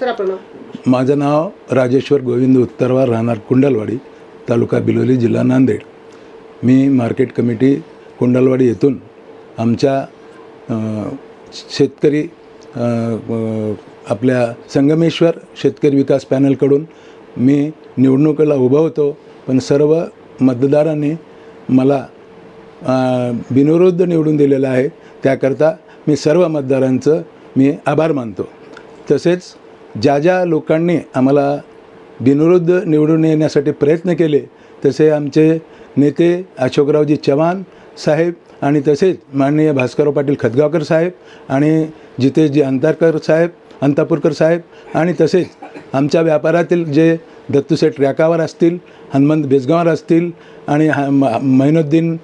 Sir आपलं नाव? माझं नाव राजेश्वर गोविंद उत्तरवार राहणार कुंडलवाडी तालुका बिलोली जिल्हा नांदेड. मी मार्केट कमिटी कुंडलवाडी येथून आमच्या शेतकरी आपल्या संगमेश्वर शेतकरी विकास पॅनलकडून मी निवडणुकीला उभा होतो पण सर्व मतदारांनी मला अ, बिनविरुद्ध निवडून दिलेलं आहे. त्याकरता मी सर्व मतदारांचं मी आभार मानतो. तसेच ज्या ज्या लोकांनी आम्हाला बिनविरुद्ध निवडून येण्यासाठी प्रयत्न केले तसे आमचे नेते अशोकरावजी चव्हाण साहेब आणि तसेच माननीय भास्करराव पाटील खतगावकर साहेब आणि जितेशजी अंतारकर साहेब अंतापूरकर साहेब आणि तसेच आमच्या व्यापारातील जे दत्तूसेठ रॅकावर असतील हनुमंत बेजगावर असतील आणि ह महिनुद्दीन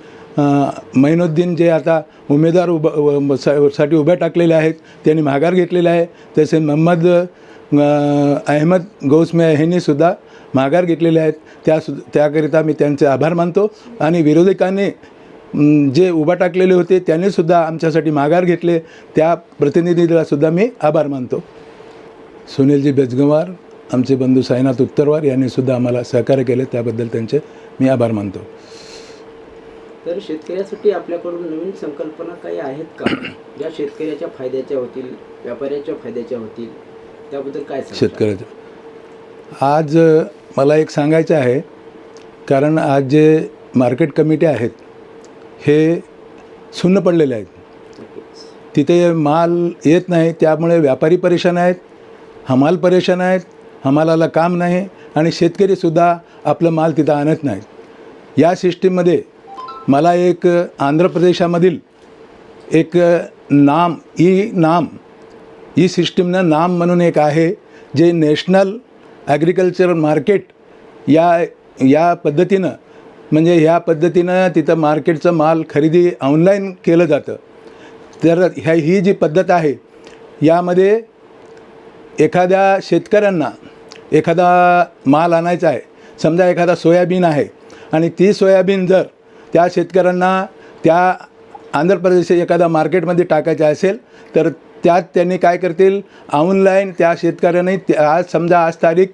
महिनुद्दीन जे आता उमेदवार उभा साठी उभ्या टाकलेले आहेत त्यांनी माघार घेतलेला आहे तसे मोहम्मद अहमद गौसमे ह्यांनी सुद्धा माघार घेतलेले आहेत. त्या सु त्याकरिता मी त्यांचे आभार मानतो. आणि विरोधकांनी जे उभा टाकलेले होते त्यांनीसुद्धा आमच्यासाठी माघार घेतले. त्या प्रतिनिधीलासुद्धा मी आभार मानतो. सुनीलजी बेजगवार आमचे बंधू साईनाथ उत्तरवार यांनीसुद्धा आम्हाला सहकार्य केले. त्याबद्दल त्यांचे मी आभार मानतो. तर शेतकऱ्यासाठी आपल्याकडून नवीन संकल्पना काही आहेत का? ज्या शेतकऱ्याच्या फायद्याच्या होतील व्यापाऱ्याच्या फायद्याच्या होतील? त्याबद्दल काय शेतकऱ्याचं. आज मला एक सांगायचं आहे कारण आज जे मार्केट कमिटी आहेत हे सुन्न पडलेले आहेत. तिथे माल येत नाही त्यामुळे व्यापारी परेशान आहेत हमाल परेशान आहेत हमालाला काम नाही आणि शेतकरीसुद्धा आपलं माल तिथं आणत नाहीत. या सिस्टीममध्ये मला एक आंध्र प्रदेशामधील एक नाम ई नाम ई सिस्टीमनं नाम म्हणून एक आहे जे नॅशनल ॲग्रिकल्चर मार्केट या या पद्धतीनं म्हणजे ह्या पद्धतीनं तिथं मार्केटचं माल खरेदी ऑनलाईन केलं जातं. तर ह्या ही जी पद्धत आहे यामध्ये एखाद्या शेतकऱ्यांना एखादा माल आणायचा आहे समजा एखादा सोयाबीन आहे आणि ती सोयाबीन जर त्या शेतकऱ्यांना त्या आंध्र प्रदेश एखादा मार्केटमध्ये टाकायचं असेल तर त्यात त्यांनी काय करतील? ऑनलाईन त्या शेतकऱ्यांनी त्या- आज समजा आज तारीख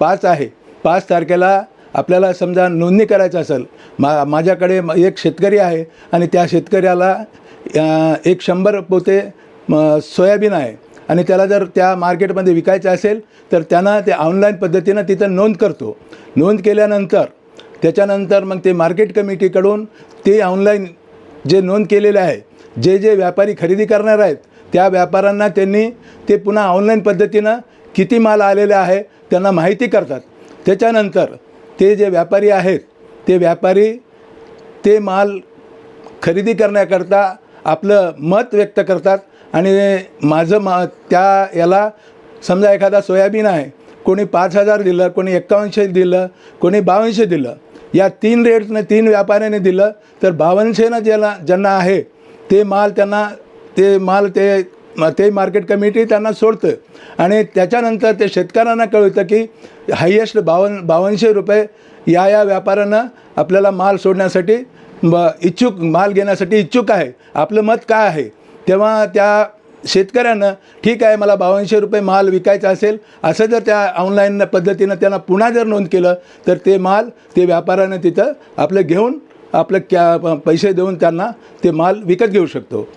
पाच आहे. पाच तारखेला आपल्याला समजा नोंदणी करायचं असेल. मा माझ्याकडे एक शेतकरी आहे आणि त्या शेतकऱ्याला एक शंभर पोते सोयाबीन आहे. आणि त्याला जर त्या मार्केटमध्ये विकायचं असेल तर त्यांना ते ऑनलाईन पद्धतीनं तिथं नोंद करतो. नोंद केल्यानंतर त्याच्यानंतर मग ते मार्केट कमिटीकडून ते ऑनलाईन जे नोंद केलेले आहे जे जे व्यापारी खरेदी करणार आहेत त्या व्यापाऱ्यांना त्यांनी ते पुन्हा ऑनलाईन पद्धतीनं किती माल आलेला आहे त्यांना माहिती करतात. त्याच्यानंतर ते जे व्यापारी आहेत ते व्यापारी ते माल खरेदी करण्याकरता आपलं मत व्यक्त करतात आणि माझं मा त्या याला समजा एखादा सोयाबीन आहे कोणी पाच हजार दिलं कोणी एक्कावनशे दिलं कोणी बावनशे दिलं या तीन रेटनं तीन व्यापाऱ्याने दिलं तर बावनशेनं ज्याला ज्यांना आहे ते माल त्यांना ते माल ते ते मार्केट कमिटी त्यांना सोडतं. आणि त्याच्यानंतर ते शेतकऱ्यांना कळतं की हायेस्ट बावन बावनशे रुपये या या व्यापाऱ्यांना आपल्याला माल सोडण्यासाठी ब इच्छुक माल घेण्यासाठी इच्छुक आहे. आपलं मत काय आहे? तेव्हा त्या शेतकऱ्यानं ठीक आहे मला बावनशे रुपये माल विकायचा असेल असं जर त्या ऑनलाईन पद्धतीनं त्यांना पुन्हा जर नोंद केलं तर ते माल ते व्यापाऱ्यानं तिथं आपलं घेऊन आपलं क्या पैसे देऊन त्यांना ते माल विकत घेऊ शकतो.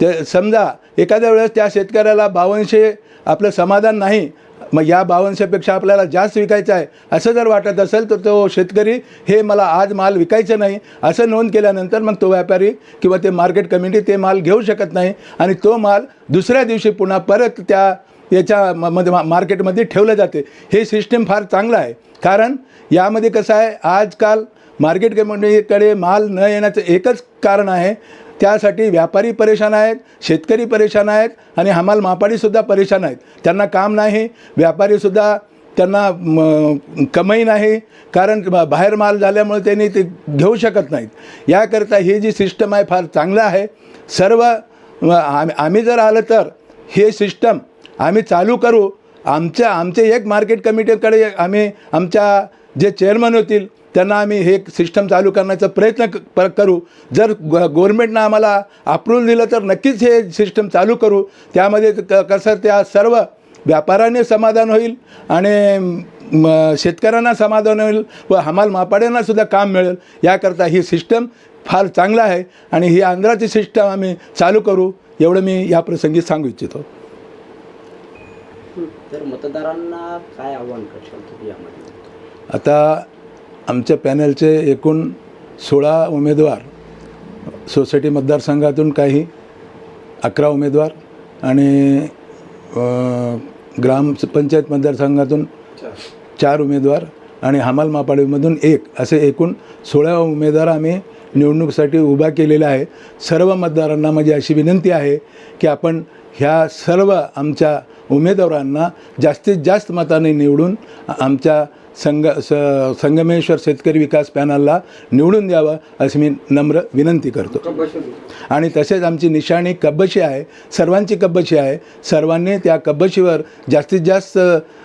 ते समजा एखाद्या वेळेस त्या शेतकऱ्याला बावनशे आपलं समाधान नाही मग या बावनशेपेक्षा आपल्याला जास्त विकायचं आहे असं जर वाटत असेल तर तो शेतकरी हे मला आज माल विकायचं नाही असं नोंद केल्यानंतर मग तो व्यापारी किंवा ते मार्केट कमिटी ते माल घेऊ शकत नाही आणि तो माल दुसऱ्या दिवशी पुन्हा परत त्या याच्या म- मध्ये मा- मार्केटमध्ये ठेवलं जाते. हे सिस्टीम फार चांगलं आहे. कारण यामध्ये कसं आहे आजकाल मार्केट कमिटीकडे माल न येण्याचं एकच कारण आहे त्यासाठी व्यापारी परेशान आहेत शेतकरी परेशान आहेत आणि हमाल मापाडीसुद्धा परेशान आहेत. त्यांना काम नाही व्यापारीसुद्धा त्यांना कमाई नाही कारण बा- बाहेर माल झाल्यामुळे त्यांनी ते घेऊ शकत नाहीत. याकरता ही जी सिस्टम आहे फार चांगलं आहे. सर्व म, आम्ही जर आलं तर हे सिस्टम आम्ही चालू करू. आमच्या आमचे एक मार्केट कमिटीकडे आम्ही आमच्या जे चेअरमन होतील त्यांना आम्ही हे सिस्टम चालू करण्याचा प्रयत्न क- करू. जर ग गव्हर्मेंटनं आम्हाला अप्रूव्हल दिलं तर नक्कीच हे सिस्टम चालू करू. त्यामध्ये क कसं त्या सर्व व्यापाराने समाधान होईल आणि शेतकऱ्यांना समाधान होईल व हमाल मापाड्यांना सुद्धा काम मिळेल. याकरता ही सिस्टम फार चांगलं आहे आणि ही आंध्राची सिस्टम आम्ही चालू करू एवढं मी या प्रसंगी सांगू इच्छितो. तर मतदारांना काय आव्हान करशाल तुम्ही यामध्ये? आता आमच्या पॅनलचे एकूण सोळा उमेदवार सोसायटी मतदारसंघातून काही अकरा उमेदवार आणि ग्रामपंचायत मतदारसंघातून चार उमेदवार आणि हमाल मापाडीमधून एक असे एकूण सोळा उमेदवार आम्ही निवडणुकीसाठी उभा केलेला आहे. सर्व मतदारांना माझी अशी विनंती आहे की आपण ह्या सर्व आमच्या उमेदवारांना जास्तीत जास्त मताने निवडून आमच्या संग स संगमेश्वर शेतकरी विकास पॅनलला निवडून द्यावं अशी मी नम्र विनंती करतो. आणि तसेच आमची निशाणी कब्बशी आहे सर्वांची कब्बशी आहे. सर्वांनी त्या कब्बशीवर जास्तीत जास्त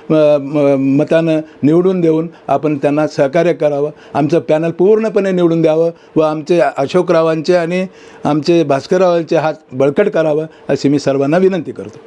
म, मतानं निवडून देऊन आपण त्यांना सहकार्य करावं. आमचं पॅनल पूर्णपणे निवडून द्यावं व आमचे अशोकरावांचे आणि आमचे भास्कररावांचे हात बळकट करावं अशी मी सर्वांना विनंती करतो.